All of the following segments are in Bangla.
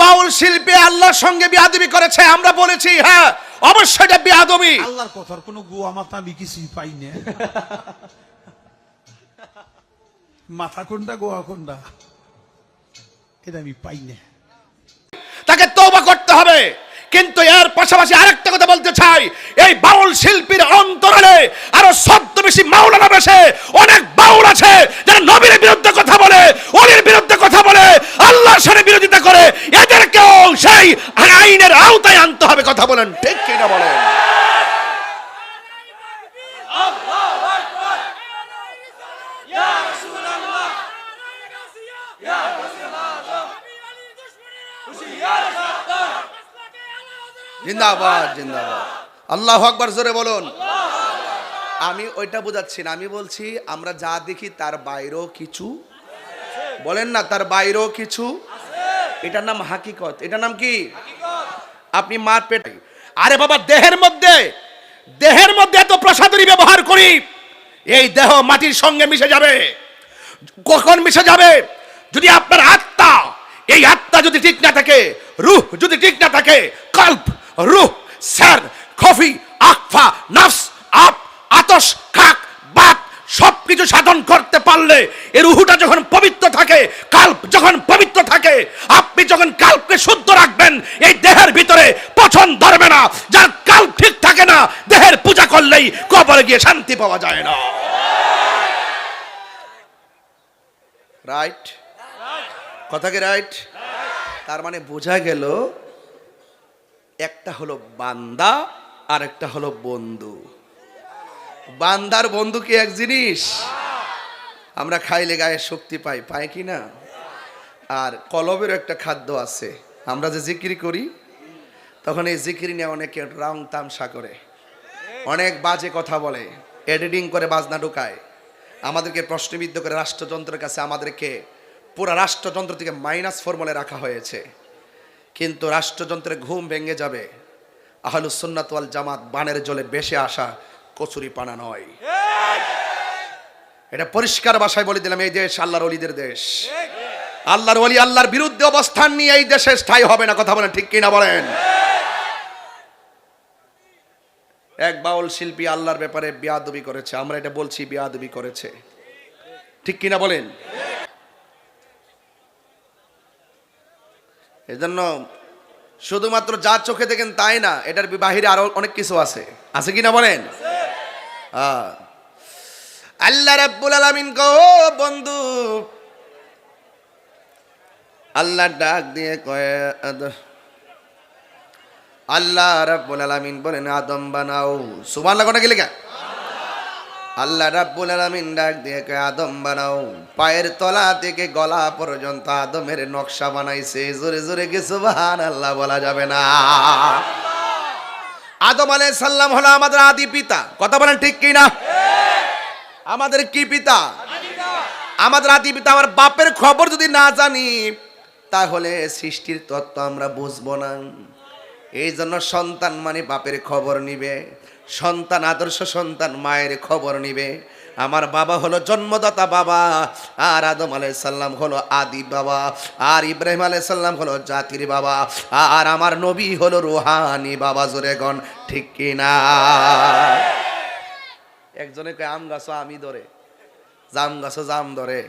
বাউল শিল্পী আল্লাহর সঙ্গে বিয়াদবি করেছে আমরা বলেছি হ্যাঁ অবশ্যই এটা বিয়াদবি। আল্লাহর কথার কোনো গুয়া মাথা আমি কিছুই পাই না মাথা কোনটা গোয়া কোনটা? এটা আমি পাই না তাকে তওবা করতে হবে। কিন্তু এর পাশাপাশি আরেকটা কথা বলতে চাই। এই বাউল শিল্পীর অন্তরালে আরও সদ্য বেশি মাওলানা বেশে অনেক বাউল আছে যারা নবীর বিরুদ্ধে কথা বলে, অলির বিরুদ্ধে কথা বলে, আল্লাহ সাথে বিরোধিতা করে। এদেরকেও সেই আইনের আওতায় আনতে হবে, কথা বলেন। ঠিক কিনা বলেন? জিন্দাবাদ জিন্দাবাদ। আল্লাহ আকবার জোরে বলুন। আমি ওইটা বোঝাচ্ছি না, আমি বলছি আমরা যা দেখি তার বাইরেও কিছু বলেন না, তার বাইরেও কিছু এটার নাম হাকিকত। এটার নাম কি? আপনি মার পেট। আরে বাবা, দেহের মধ্যে দেহের মধ্যে এত প্রসাদনী ব্যবহার করি, এই দেহ মাটির সঙ্গে মিশে যাবে। কখন মিশে যাবে? যদি আপনার আত্মা, এই আত্মা যদি ঠিক না থাকে, রুহ যদি ঠিক না থাকে, কল্প রুহ স্যার খফি আকফা নফস আপ আতস খাক বাত সবকিছু সাধন করতে পারলে এই রুহুটা যখন পবিত্র থাকে কাল্প যখন পবিত্র থাকে আপনি যখন কাল্পকে শুদ্ধ রাখবেন এই দেহের ভিতরে পছন্দ ধরবে না। যার কাল্প ঠিক থাকে না দেহের পূজা করলেই কবরে গিয়ে শান্তি পাওয়া যায় না। রাইট কথা কি রাইট তার মানে বোঝা গেল একটা হলো বান্দা আর একটা হলো বন্ধু। বান্দার বন্ধু কি এক জিনিস? আমরা খাইলে গায়ে শক্তি পাই পাই কি না? আর কলবের একটা খাদ্য আছে, আমরা যে জিকিরি করি, তখন এই জিকিরি নিয়ে অনেকে রং তামসা করে। অনেক বাজে কথা বলে, এডিটিং করে বাজনা ঢুকায়। আমাদেরকে প্রশ্নবিদ্ধ করে রাষ্ট্রযন্ত্রের কাছে আমাদেরকে পুরো রাষ্ট্রযন্ত্র থেকে মাইনাস ফর্মুলে রাখা হয়েছে। কিন্তু রাষ্ট্রযন্ত্রের ঘুম ভেঙে যাবে। আহলুস সুন্নাত ওয়াল জামাত বানের জলে বেশে আসা কচুরি পানা নয়। এটা পরিষ্কার ভাষায় বলে দিলাম, এই দেশ আল্লাহর অলিদের দেশ। আল্লাহর অলি আল্লাহর বিরুদ্ধে অবস্থান নিয়ে এই দেশে স্থায়ী হবে না, কথা বলেন ঠিক কিনা বলেন? এক বাউল শিল্পী আল্লাহর ব্যাপারে বিয়াদবি করেছে, আমরা এটা বলছি বিয়াদবি করেছে। ঠিক কিনা বলেন? এজন্য শুধুমাত্র যা চোখে দেখেন তাই না, এটার বাহিরে আরও অনেক কিছু আছে। আছে কিনা বলেন? হ্যাঁ। আল্লাহ রাব্বুল আলামিন গো বন্ধু। আল্লাহ ডাক দিয়ে কয়ে আল্লাহ রাব্বুল আলামিন বলেন, আদম বানাও। সুবহানাল্লাহ কোনা গেলে আল্লাহ রাব্বুল আলামিন ডাক দিয়ে আদম বানাও। পায়ের তলা থেকে গলা পর্যন্ত আদমের নকশা বানাইছে। জোরে জোরে কি সুবহানাল্লাহ বলা যাবে না? আদম আলাইহিস সালাম হলো আমাদের আদি পিতা। কথা বলেন ঠিক কি না? আমাদের কি পিতা? আমাদের আদি পিতা, আমার বাপের খবর যদি না জানি, তাহলে সৃষ্টির তত্ত্ব আমরা বুঝব না। এই জন্য সন্তান মানে বাপের খবর নিবে। সন্তান, আদর্শ সন্তান, মায়ের খবর নিবে। আমার বাবা হলো জন্মদাতা বাবা, আর আদম আলাইসাল্লাম হলো আদি বাবা, আর ইব্রাহিম আলাই সাল্লাম হলো জাতির বাবা, আর আমার নবী হলো রুহানি বাবা জোরেগণ ঠিক কিনা একজনে কয়, আম গাছও আমি ধরে। জাম গাছও জাম ধরে।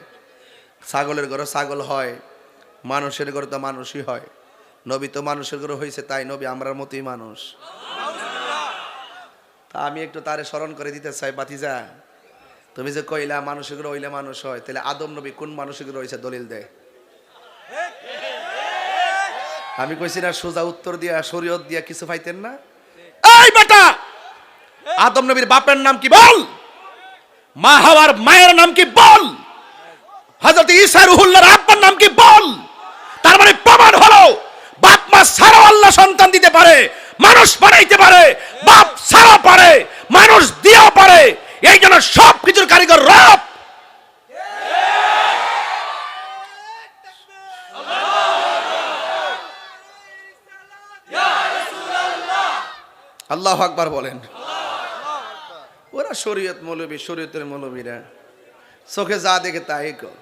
ছাগলের ঘরে ছাগল হয়, মানুষের ঘরে তো মানুষই হয়। নবী তো মানুষের ঘরে হয়েছে তাই নবী আমরার মতোই মানুষ। তা আমি একটু তারে স্মরণ করে দিতে চাই, বাতিজা। তুমি যে কইলা মানুষের হইলে মানুষ হয়, তাহলে আদম নবী কোন মানুষের ঘরে হয়েছে দলিল দেয় আমি কইছি না, সোজা উত্তর দিয়া, শরীয়ত দিয়া কিছু পাইতেন না? এই বেটা! আদম নবীর বাপের নাম কি বল? মা হাওয়ার মায়ের নাম কি বল? হযরত ঈসা রুহুল্লাহর আব্বার নাম কি বল? তার মানে প্রমাণ হলো, বাপ মা ছাড়াও আল্লাহ সন্তান দিতে পারে, মানুষ বানাইতে পারে ছাড়া পারে, মানুষ দিয়েও পারে, এই জন্য সব কিছুর কারিগর রব। আল্লাহ আকবার বলেন। ওরা শরীয়ত মৌলবী, শরীয়তের মৌলবীরা। চোখে যা দেখে তাই কর।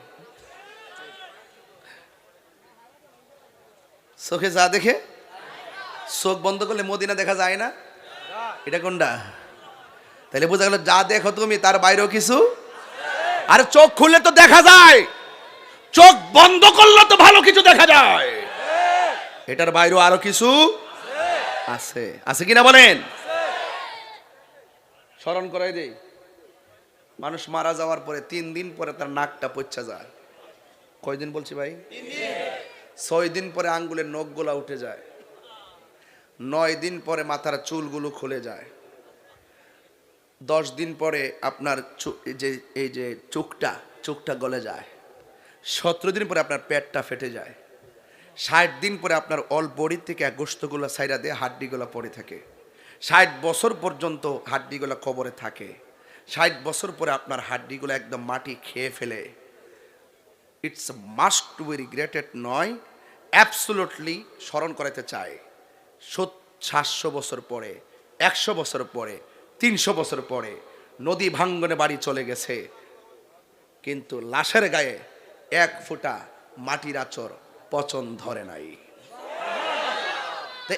চোখে যা দেখে, চোখ বন্ধ করলে মদিনা দেখা যায় না? এটা কোনটা? তাহলে বোঝা গেল যা দেখো তুমি তার বাইরেও কিছু? আর চোখ খুললে তো দেখা যায়। চোখ বন্ধ করলে তো ভালো কিছু দেখা যায়। এটার বাইরেও আরও কিছু? আছে। আছে কিনা বলেন? স্মরণ করাই দেই। মানুষ মারা যাওয়ার পরে তিন দিন পরে তার নাকটা পচ্ছা যায়। কয়দিন বলছি ভাই? ছয় দিন পরে আঙ্গুলের নখগুলা উঠে যায়। নয় দিন পরে মাথার চুলগুলো খুলে যায়। দশ দিন পরে আপনার যে, এই যে চোখটা চোখটা গলে যায়। সতেরো দিন পরে আপনার পেটটা ফেটে যায়। ষাট দিন পরে আপনার অল বডি থেকে এক গোস্তগুলো সাইডা দিয়ে হাড্ডিগুলো পড়ে থাকে। ষাট বছর পর্যন্ত হাড্ডিগুলো কবরে থাকে। ষাট বছর পরে আপনার হাড্ডিগুলো একদম মাটি খেয়ে ফেলে। It's must to be regretted নয় অ্যাবসোলুটলি স্মরণ করাতে চায়। সাতশো বছর পরে, একশো বছর পরে, তিনশো বছর পরে নদী ভাঙ্গনে বাড়ি চলে গেছে। কিন্তু লাশের গায়ে এক ফোঁটা মাটির আচর পচন ধরে নাই।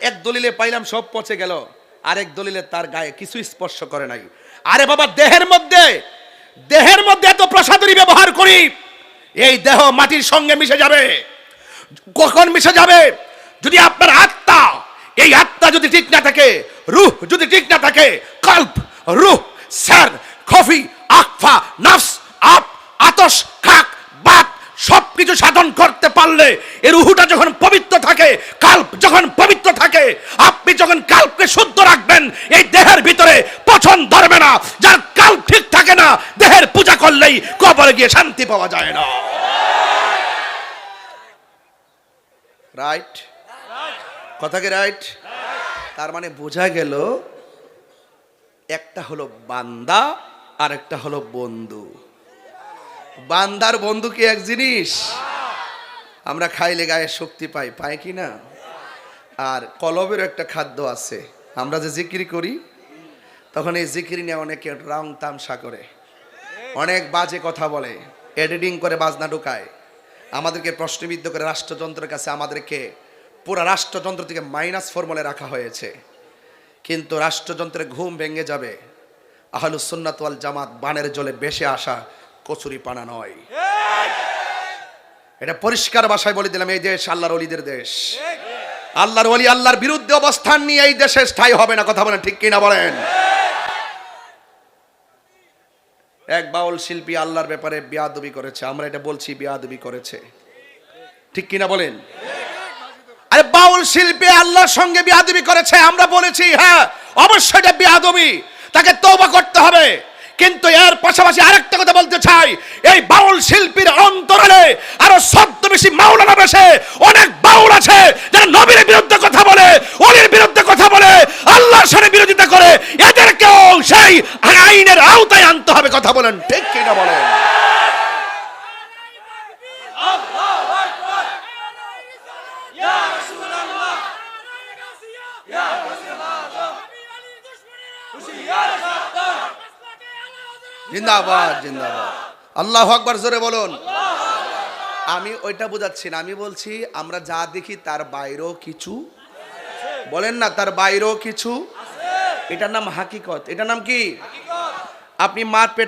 এক দলিলে পাইলাম, সব পচে গেল। আরেক দলিলে তার গায়ে কিছু স্পর্শ করে নাই। আরে বাবা, দেহের মধ্যে দেহের মধ্যে এত প্রসাদনী ব্যবহার করি, এই দেহ মাটির সঙ্গে মিশে যাবে। কখন মিশে যাবে? যদি আপনার আত্মা এই আত্মা যদি ঠিক না থাকে, রুহ যদি ঠিক না থাকে, কল্প, রুহ, স্যার কফি আকফা নাফস, আপ, আতস, খাক, বাত, সবকিছু সাধন করতে পারলে এর রুহুটা যখন পবিত্র থাকে, কাল্প যখন পবিত্র থাকে, আপনি যখন কাল্পকে শুদ্ধ রাখবেন, এই দেহের ভিতরে পছন্দ ধরবে না। যার কাল্প ঠিক থাকে না, দেহের পূজা করলেই কবরে গিয়ে শান্তি পাওয়া যায় না। রাইট? কথা কি রাইট তার মানে বোঝা গেল একটা হলো বান্দা আর একটা হলো বন্ধু। বান্দার বন্ধু কি এক জিনিস? আমরা খাইলে গায়ে শক্তি পাই পাই কি না? আর কলবের একটা খাদ্য আছে। আমরা যে জিকিরি করি, তখন এই জিকিরি নিয়ে অনেকে রং তামসা করে। অনেক বাজে কথা বলে এডিটিং করে বাজনা ঢুকায়। আমাদেরকে প্রশ্নবিদ্ধ করে রাষ্ট্রযন্ত্রের কাছে আমাদেরকে পুরো রাষ্ট্রযন্ত্র থেকে মাইনাস ফর্মুলে রাখা হয়েছে। কিন্তু রাষ্ট্রযন্ত্রের ঘুম ভেঙে যাবে। আহলুস সুন্নাত ওয়াল জামাত বানের জলে বেশে আসা কচুরি পানা নয়। এটা পরিষ্কার ভাষায় বলে দিলাম, এই দেশ আল্লাহর অলিদের দেশ। আল্লাহর অলি আল্লাহর বিরুদ্ধে অবস্থান নিয়ে এই দেশে স্থায়ী হবে না, কথা বলেন ঠিক কিনা বলেন? এক বাউল শিল্পী আল্লাহর ব্যাপারে বিয়াদবি করেছে, আমরা এটা বলছি বিয়াদবি করেছে। ঠিক কিনা বলেন? আরে বাউল শিল্পী আল্লাহর সঙ্গে বিয়াদবি করেছে, আমরা বলেছি হ্যাঁ অবশ্যই এটা বিয়াদবি, তাকে তওবা করতে হবে। কিন্তু এর পাশাপাশি আরেকটা কথা বলতে চাই, এই বাউল শিল্পীর অন্তরালে আরও শব্দ বেশি মাওলানা বেশে অনেক বাউল আছে যারা নবীর বিরুদ্ধে কথা বলে, অলির বিরুদ্ধে কথা বলে, আল্লাহর সাথে বিরোধিতা করে, এদেরকেও সেই আইনের আওতায় আনতে হবে, কথা বলেন, ঠিক কিনা বলেন? জিন্দাবাদ জিন্দাবাদ। আল্লাহ আকবার, জোরে বলুন। আমি ওইটা বোঝাচ্ছি না, আমি বলছি আমরা যা দেখি তার বাইরেও কিছু বলেন না, তার বাইরেও কিছু এটার নাম হাকিকত। এটার নাম কি? আপনি মার পেট